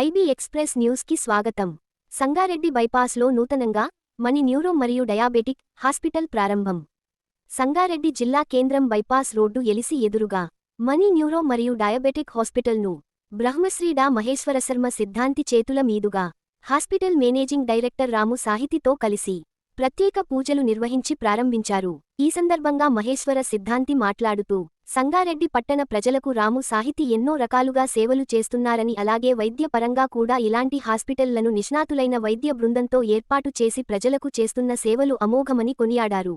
IB express న్యూస్కి స్వాగతం. సంగారెడ్డి బైపాస్లో నూతనంగా మణి న్యూరో మరియు డయాబెటిక్ హాస్పిటల్ ప్రారంభం. సంగారెడ్డి జిల్లా కేంద్రం బైపాస్ రోడ్డు ఎలిసి ఎదురుగా మణి న్యూరో మరియు డయాబెటిక్ హాస్పిటల్ను బ్రహ్మశ్రీ డా మహేశ్వరశర్మ సిద్ధాంతి చేతుల మీదుగా హాస్పిటల్ మేనేజింగ్ డైరెక్టర్ రాము సాహితితో కలిసి ప్రత్యేక పూజలు నిర్వహించి ప్రారంభించారు. ఈ సందర్భంగా మహేశ్వర సిద్ధాంతి మాట్లాడుతూ సంగారెడ్డి పట్టణ ప్రజలకు రాము సాహితి ఎన్నో రకాలుగా సేవలు చేస్తున్నారని అలాగే వైద్యపరంగా కూడా ఇలాంటి హాస్పిటళ్ళను నిష్ణాతులైన వైద్య బృందంతో ఏర్పాటు చేసి ప్రజలకు చేస్తున్న సేవలు అమోఘమని కొనియాడారు.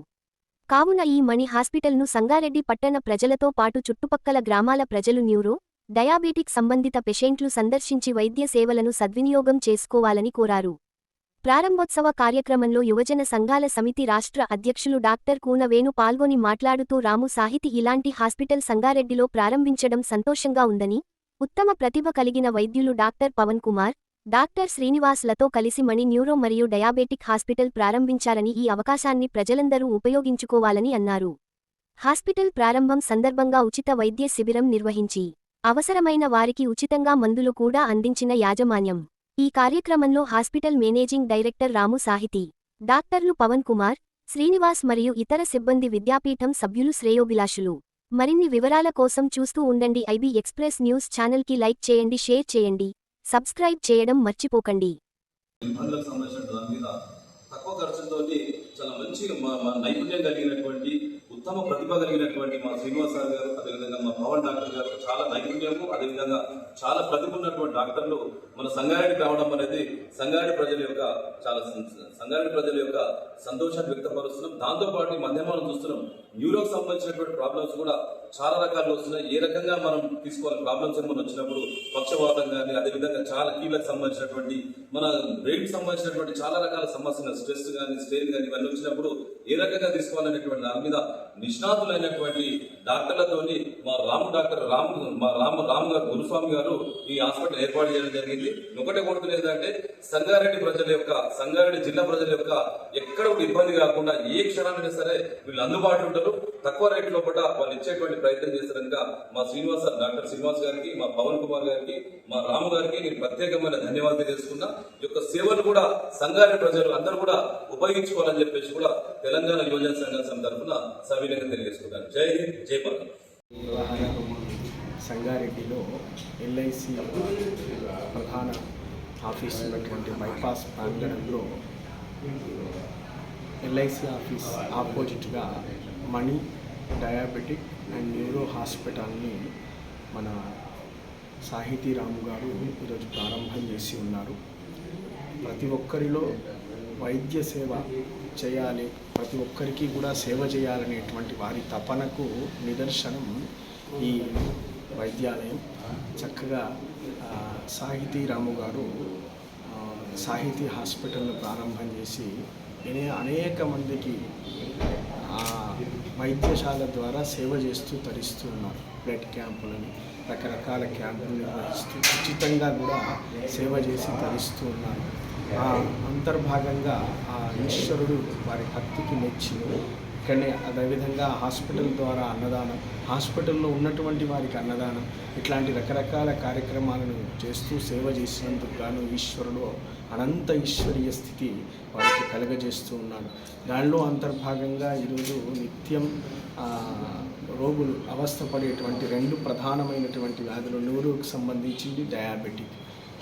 కావున ఈ మణి హాస్పిటల్ను సంగారెడ్డి పట్టణ ప్రజలతో పాటు చుట్టుపక్కల గ్రామాల ప్రజలు న్యూరో డయాబెటిక్ సంబంధిత పెషెంట్లు సందర్శించి వైద్య సేవలను సద్వినియోగం చేసుకోవాలని కోరారు. ప్రారంభోత్సవ కార్యక్రమంలో యువజన సంఘాల సమితి రాష్ట్ర అధ్యక్షులు డాక్టర్ కూన వేణు పాల్గొని మాట్లాడుతూ రాము సాహితి ఇలాంటి హాస్పిటల్ సంగారెడ్డిలో ప్రారంభించడం సంతోషంగా ఉందని ఉత్తమ ప్రతిభ కలిగిన వైద్యులు డాక్టర్ పవన్ కుమార్ డాక్టర్ శ్రీనివాస్లతో కలిసి మణి న్యూరో మరియు డయాబెటిక్ హాస్పిటల్ ప్రారంభించారని ఈ అవకాశాన్ని ప్రజలందరూ ఉపయోగించుకోవాలని అన్నారు. హాస్పిటల్ ప్రారంభం సందర్భంగా ఉచిత వైద్య శిబిరం నిర్వహించి అవసరమైన వారికి ఉచితంగా మందులు కూడా అందించిన యాజమాన్యం ఈ కార్యక్రమంలో hospital managing director Ramu Sahithi డాక్టర్లు పవన్ కుమార్ శ్రీనివాస్ మరియు ఇతర సిబ్బంది విద్యాపీఠం సభ్యులు శ్రేయోభిలాషులు. మరిన్ని వివరాల కోసం చూస్తూ ఉండండి ఐబీ ఎక్స్ప్రెస్ న్యూస్ ఛానల్కి లైక్ చేయండి షేర్ చేయండి సబ్స్క్రైబ్ చేయడం మర్చిపోకండి. ఇబ్బందులకు సంబంధించిన దాని మీద తక్కువ ఖర్చుతో చాలా మంచి నైపుణ్యం కలిగినటువంటి ఉత్తమ ప్రతిభ కలిగినటువంటి మా శ్రీనివాస్ సార్ గారు అదేవిధంగా మా పవన్ డాక్టర్ గారు చాలా నైపుణ్యము అదేవిధంగా చాలా ప్రతిభ ఉన్నటువంటి డాక్టర్లు మన సంగారెడ్డి కావడం అనేది సంగారెడ్డి ప్రజల యొక్క చాలా సంగారెడ్డి ప్రజల యొక్క సంతోషాన్ని వ్యక్తపరుస్తున్నాం. దాంతోపాటు మధ్యమానం చూస్తున్నాం న్యూరోకి సంబంధించినటువంటి ప్రాబ్లమ్స్ కూడా చాలా రకాలు వస్తున్నాయి. ఏ రకంగా మనం తీసుకోవాలి? ప్రాబ్లమ్స్ ఏమైనా వచ్చినప్పుడు పక్షవాతం కానీ అదేవిధంగా చాలా కీళ్ళకు సంబంధించినటువంటి మన బ్రెయిన్ సంబంధించినటువంటి చాలా రకాల సమస్యలు స్ట్రెస్ కానీ స్ట్రెయిన్ కానీ ఇవన్నీ వచ్చినప్పుడు ఏ రకంగా తీసుకోవాలనేటువంటి దాని మీద నిష్ణాతులైనటువంటి డాక్టర్లతోని మా రాము డాక్టర్ రాము మా రామ రామ్ గారు గురుస్వామి గారు ఈ హాస్పిటల్ ఏర్పాటు చేయడం జరిగింది. ఒకటే కోరుతున్నది ఏంటంటే సంగారెడ్డి ప్రజల యొక్క సంగారెడ్డి జిల్లా ప్రజల యొక్క ఎక్కడ ఇబ్బంది కాకుండా ఏ క్షణాలైనా సరే వీళ్ళు అందుబాటులో ఉంటారు. తక్కువ రేట్ లోపల వాళ్ళు ఇచ్చేటువంటి ప్రయత్నం చేస్తారనుక మా శ్రీనివాస డాక్టర్ శ్రీనివాస్ గారికి మా పవన్ కుమార్ గారికి మా రాము గారికి నేను ప్రత్యేకమైన ధన్యవాదాలు చేసుకున్నా ఈ యొక్క సేవలు కూడా సంఘాన్ని ప్రజలు అందరూ కూడా ఉపయోగించుకోవాలని చెప్పేసి కూడా తెలంగాణ యువజన సంఘం సమితి తరఫున సవినయంగా తెలియజేసుకున్నాను జై హింద్ జై భారత్. సంగారెడ్డిలో ఎల్ఐసి ప్రధాన ఆఫీస్ ఉన్నటువంటి బైపాస్ ప్రాంగణంలో ఎల్ఐసి ఆఫీస్ ఆపోజిట్గా మణి డయాబెటిక్ అండ్ న్యూరో హాస్పిటల్ని మన సాహితీరాము గారు ఈరోజు ప్రారంభం చేసి ఉన్నారు. ప్రతి ఒక్కరిలో వైద్య సేవ చేయాలి ప్రతి ఒక్కరికి కూడా సేవ చేయాలనేటువంటి వారి తపనకు నిదర్శనం ఈ వైద్యాలయం. చక్కగా సాహితీ రాము గారు సాహితీ హాస్పిటల్ను ప్రారంభం చేసి అనేక మందికి ఆ వైద్యశాల ద్వారా సేవ చేస్తూ తరిస్తూ ఉన్నారు బ్లడ్ క్యాంపులని రకరకాల క్యాంపులు నిర్వహిస్తూ ఉచితంగా కూడా సేవ చేసి తరిస్తూ ఉన్నారు. ఆ అంతర్భాగంగా ఆ ఈశ్వరుడు వారి భక్తికి మెచ్చి ఇక్కడనే అదేవిధంగా హాస్పిటల్ ద్వారా అన్నదానం హాస్పిటల్లో ఉన్నటువంటి వారికి అన్నదానం ఇట్లాంటి రకరకాల కార్యక్రమాలను చేస్తూ సేవ చేసినందుకు గాను ఈశ్వరుడు అనంత ఈశ్వరీయ స్థితి వారికి కలగజేస్తూ ఉన్నాడు. దానిలో అంతర్భాగంగా ఈరోజు నిత్యం రోగులు అవస్థపడేటువంటి రెండు ప్రధానమైనటువంటి వ్యాధులు నూరుకు సంబంధించింది డయాబెటిక్.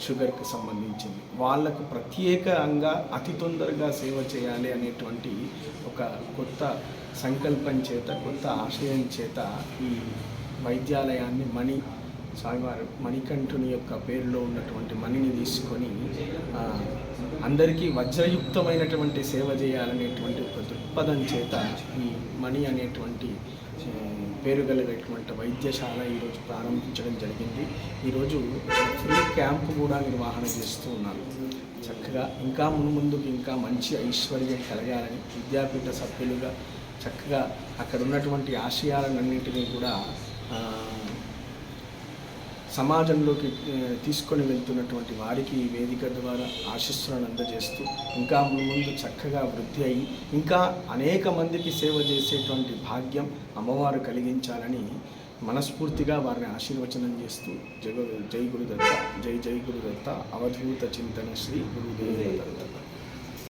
షుగర్కి సంబంధించింది. వాళ్ళకు ప్రత్యేకంగా అతి తొందరగా సేవ చేయాలి అనేటువంటి ఒక కొత్త సంకల్పం చేత కొత్త ఆశయం చేత ఈ వైద్యాలయాన్ని మణి స్వామివారు మణికంఠుని యొక్క పేరులో ఉన్నటువంటి మణిని తీసుకొని అందరికీ వజ్రయుక్తమైనటువంటి సేవ చేయాలనేటువంటి ఒక దృక్పథం చేత ఈ మణి అనేటువంటి పేరు కలిగినటువంటి వైద్యశాల ఈరోజు ప్రారంభించడం జరిగింది. ఈరోజు ఫ్రీ క్యాంప్ కూడా నిర్వహణ చేస్తూ ఉన్నారు. చక్కగా ఇంకా మునుముందుకు ఇంకా మంచి ఐశ్వర్యం కలగాలని విద్యాపీఠ సభ్యులుగా చక్కగా అక్కడ ఉన్నటువంటి ఆశయాలన్నింటినీ కూడా సమాజంలోకి తీసుకొని వెళ్తున్నటువంటి వారికి ఈ వేదిక ద్వారా ఆశీస్సులను అందజేస్తూ ఇంకా ముందు చక్కగా వృద్ధి అయి ఇంకా అనేక మందికి సేవ చేసేటువంటి భాగ్యం అమ్మవారు కలిగించాలని మనస్ఫూర్తిగా వారిని ఆశీర్వచనం చేస్తూ జగ జై గురుదత్త జై జై గురుదత్త అవధూత చింతన శ్రీ గురుదేవ దత్త.